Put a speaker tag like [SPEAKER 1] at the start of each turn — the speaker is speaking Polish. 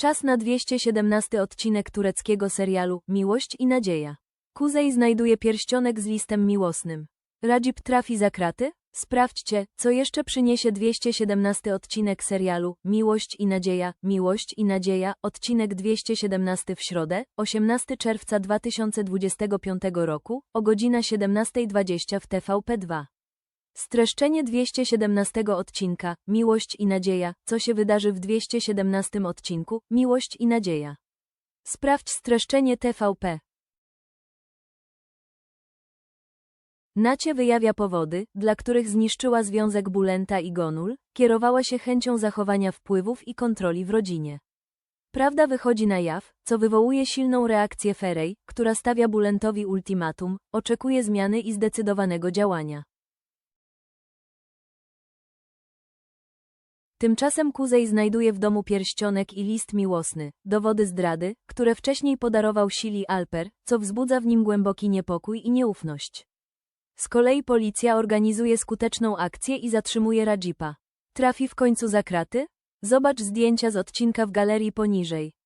[SPEAKER 1] Czas na 217 odcinek tureckiego serialu Miłość i Nadzieja. Kuzej znajduje pierścionek z listem miłosnym. Radzib trafi za kraty? Sprawdźcie, co jeszcze przyniesie 217 odcinek serialu Miłość i Nadzieja, Miłość i Nadzieja, odcinek 217 w środę, 18 czerwca 2025 roku, o godzina 17.20 w TVP2. Streszczenie 217 odcinka Miłość i Nadzieja. Co się wydarzy w 217 odcinku Miłość i Nadzieja? Sprawdź streszczenie TVP. Nacie wyjawia powody, dla których zniszczyła związek Bulenta i Gonul, kierowała się chęcią zachowania wpływów i kontroli w rodzinie. Prawda wychodzi na jaw, co wywołuje silną reakcję Ferej, która stawia Bulentowi ultimatum, oczekuje zmiany i zdecydowanego działania. Tymczasem Kuzej znajduje w domu pierścionek i list miłosny, dowody zdrady, które wcześniej podarował Sili Alper, co wzbudza w nim głęboki niepokój i nieufność. Z kolei policja organizuje skuteczną akcję i zatrzymuje Radzipa. Trafi w końcu za kraty? Zobacz zdjęcia z odcinka w galerii poniżej.